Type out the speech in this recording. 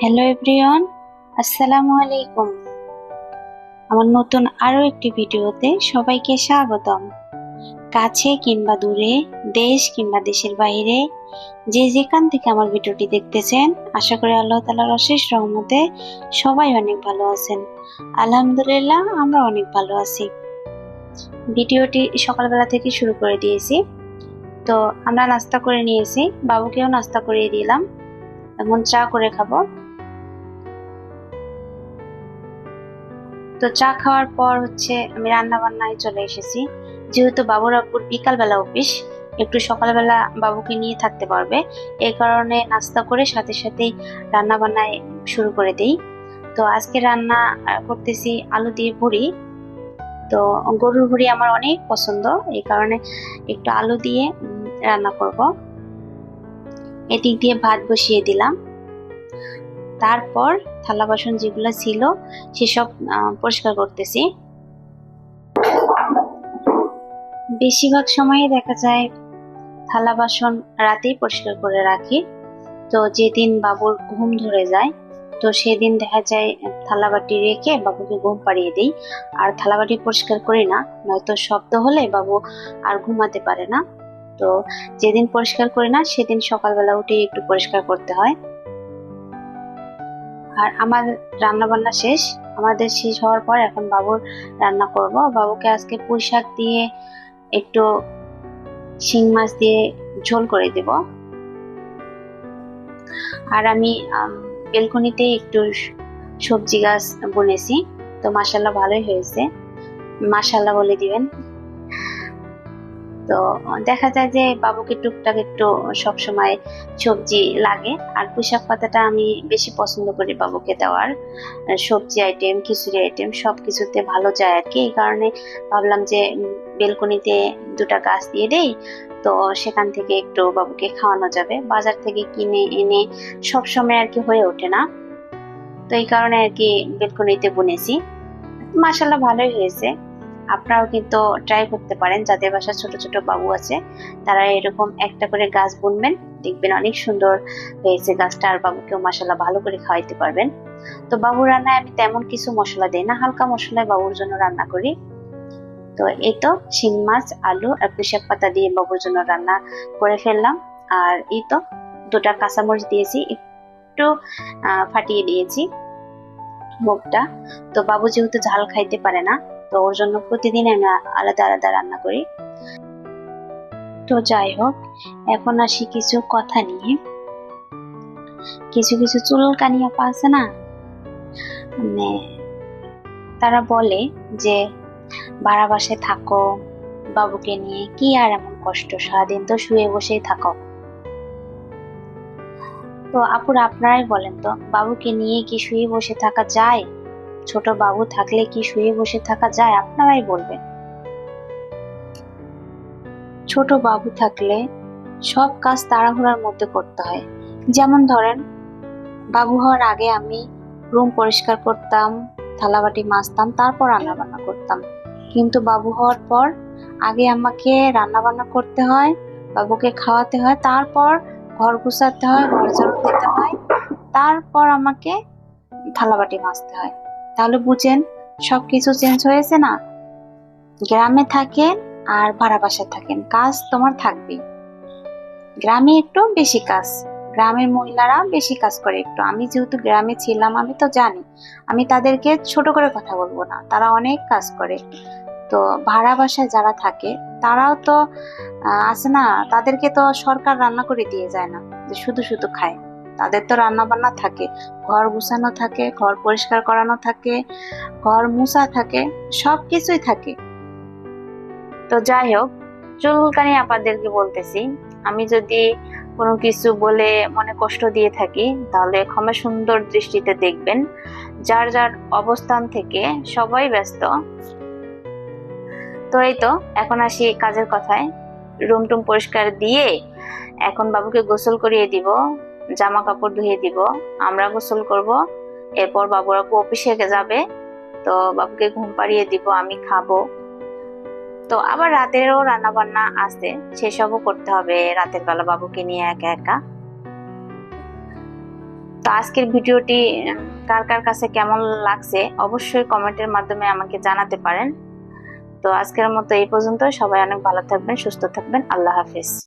Hello everyone আসসালামু আলাইকুম আমার নতুন আরও একটি ভিডিওতে সবাইকে স্বাগতম। কাছে কিংবা দূরে, দেশ কিংবা দেশের বাইরে, যে যেখান থেকে আমার ভিডিওটি দেখতেছেন, আশা করি আল্লাহ তালার অশেষ রহমতে সবাই অনেক ভালো আছেন। আলহামদুলিল্লাহ, আমরা অনেক ভালো আছি। ভিডিওটি সকালবেলা থেকে শুরু করে দিয়েছি। তো আমরা নাস্তা করে নিয়েছি। বাবুকেও নাস্তা করিয়ে দিলাম। এখন চা করে খাব। তো চা খাওয়ার পর হচ্ছে আমি রান্না বান্নায় চলে এসেছি। যেহেতু বাবুর আপুর বিকালবেলা অফিস, একটু সকালবেলা বাবুকে নিয়ে থাকতে পারবে। এই কারণে নাস্তা করে সাথে সাথেই রান্না বান্নায় শুরু করে দেই। তো আজকে রান্না করতেছি আলু দিয়ে ভুড়ি। তো গরুর ভুড়ি আমার অনেক পছন্দ, এই কারণে একটু আলু দিয়ে রান্না করব। এদিক দিয়ে ভাত বসিয়ে দিলাম। তারপর থালা বাসন যেগুলো ছিল, সেসব পরিষ্কার করতেছি। বেশিরভাগ সময়ে দেখা যায় থালা বাসন রাতেই পরিষ্কার করে রাখি। তো যেদিন বাবুর ঘুম ধরে যায়, তো সেদিন দেখা যায় থালা বাটি রেখে বাবুকে ঘুম পাড়িয়ে দিই। আর থালা বাটি পরিষ্কার করি না, নয়তো শব্দ হলে বাবু আর ঘুমাতে পারে না। তো যেদিন পরিষ্কার করি না, সেদিন সকালবেলা উঠে একটু পরিষ্কার করতে হয়। আর আমার রান্না বান্না শেষ। আমাদের শেষ হওয়ার পর এখন বাবুর রান্না করব। বাবুকে আজকে পুঁই শাক দিয়ে একটু শিং মাছ দিয়ে ঝোল করে দেব। আর আমি বেলকনিতে একটু সবজি গাছ বুনেছি। তো মাসাল্লাহ ভালোই হয়েছে। মাসাল্লাহ বলে দিবেন। তো দেখা যায় যে বাবুকে টুকটাক একটু সবসময় সবজি লাগে। আর পুঁইশাক পাতাটা আমি বেশি পছন্দ করি বাবুকে দেওয়ার। সবজি আইটেম খিচুড়ি আইটেম সব কিছুতে ভালো যায় আর কি এই কারণে ভাবলাম যে বেলকনিতে দুটা গাছ দিয়ে দেই, তো সেখান থেকে একটু বাবুকে খাওয়ানো যাবে। বাজার থেকে কিনে এনে সব সময় আর কি হয়ে ওঠে না। তো এই কারণে আর কি বেলকনিতে বুনেছি। মাসাল্লাহ ভালোই হয়েছে। আপনারাও কিন্তু ট্রাই করতে পারেন, যাদের বাসা ছোট ছোট বাবু আছে, তারা এরকম একটা করে গাছ বুনবেন, দেখবেন অনেক সুন্দর হয়েছে গাছটা, আর বাবুকেও মাসাল্লাহ ভালো করে খাওয়াইতে পারবেন। তো বাবুর রান্নায় আমি তেমন কিছু মশলা দিই না, হালকা মশলায় বাবুর জন্য রান্না করি। তো এই তো, শিং মাছ, আলু, আর পুঁইশাক পাতা দিয়ে বাবুর জন্য রান্না করে ফেললাম। আর এই তো, দুটা কাঁচামরিচ দিয়েছি, একটু ফাটিয়ে দিয়েছি মুখটা তো বাবু যেহেতু ঝাল খাইতে পারে না তো ওর জন্য প্রতিদিন আমি আলাদা আলাদা রান্না করি। তো যাই হোক, এখন আসি কিছু কথা নিয়ে। কিছু কিছু চুলকানি আপা আছে না? মানে তারা বলে যে ভাড়া বাসায় থাকো, বাবুকে নিয়ে কি আর এমন কষ্ট? সারাদিন তো শুয়ে বসেই থাকো। তো আপুর আপনারাই বলেন তো, বাবুকে নিয়ে কি শুয়ে বসে থাকা যায়? ছোট বাবু থাকলে কি শুয়ে বসে থাকা যায় আপনারাই বলবেন। ছোট বাবু থাকলে সব কাজ তাড়াহুড়ার মধ্যে করতে হয়। যেমন ধরেন, বাবু হওয়ার আগে আমি রুম পরিষ্কার করতাম, থালাবাটি মাজতাম, তারপর রান্না বান্না করতাম। কিন্তু বাবু হওয়ার পর আগে আমাকে রান্না বান্না করতে হয়, বাবুকে খাওয়াতে হয়, তারপর ঘর গুছাতে হয়, ঘর ঝাড়ু দিতে হয়, তারপর আমাকে থালাবাটি মাজতে হয়। তাহলে বুঝেন, সবকিছু চেঞ্জ হয়েছে না? গ্রামে থাকেন আর ভাড়া বাসায় থাকেন, কাজ তোমার থাকবেই। গ্রামে একটু বেশি কাজ, গ্রামের মহিলারা বেশি কাজ করে একটু। আমি যেহেতু গ্রামে ছিলাম, আমি তো জানি, আমি তাদেরকে ছোট করে কথা বলব না, তারা অনেক কাজ করে। তো ভাড়া বাসায় যারা থাকে, তারাও তো আছে না, তাদেরকে তো সরকার রান্না করে দিয়ে যায় না, যে শুধু শুধু খায়। তাদের তো রান্না বান্না থাকে, ঘর গুছানো থাকে, ঘর পরিষ্কার করানো থাকে, ঘর মুছা থাকে সব কিছুই থাকে। তো যাই হোক চুলকানি আপাদেরকে বলতেছি, আমি যদি কোনো কিছু বলে মনে কষ্ট দিয়ে থাকি, তাহলে ক্ষমা সুন্দর দৃষ্টিতে দেখবেন, যার যার অবস্থান থেকে সবাই ব্যস্ত। তো এই তো, এখন আসি কাজের কথায়। রুম টুম পরিষ্কার দিয়ে এখন বাবুকে গোসল করিয়ে দিব। জামা কাপড় ধুয়ে দিব, আমরা গোসল করব, এরপর বাবুর আপু অফিসে যাবে, তো বাবুকে ঘুম পাড়িয়ে দিব, আমি খাব। তো আবার রাতেরও রান্না বান্না আছে, সেসবও করতে হবে, রাতের বেলা বাবুকে নিয়ে একা একা। তো আজকের ভিডিওটি, কার কার কাছে কেমন লাগছে, অবশ্যই কমেন্টের মাধ্যমে আমাকে জানাতে পারেন। তো আজকের মতো এই পর্যন্ত, সবাই অনেক ভালো থাকবেন, সুস্থ থাকবেন, আল্লাহ হাফিজ।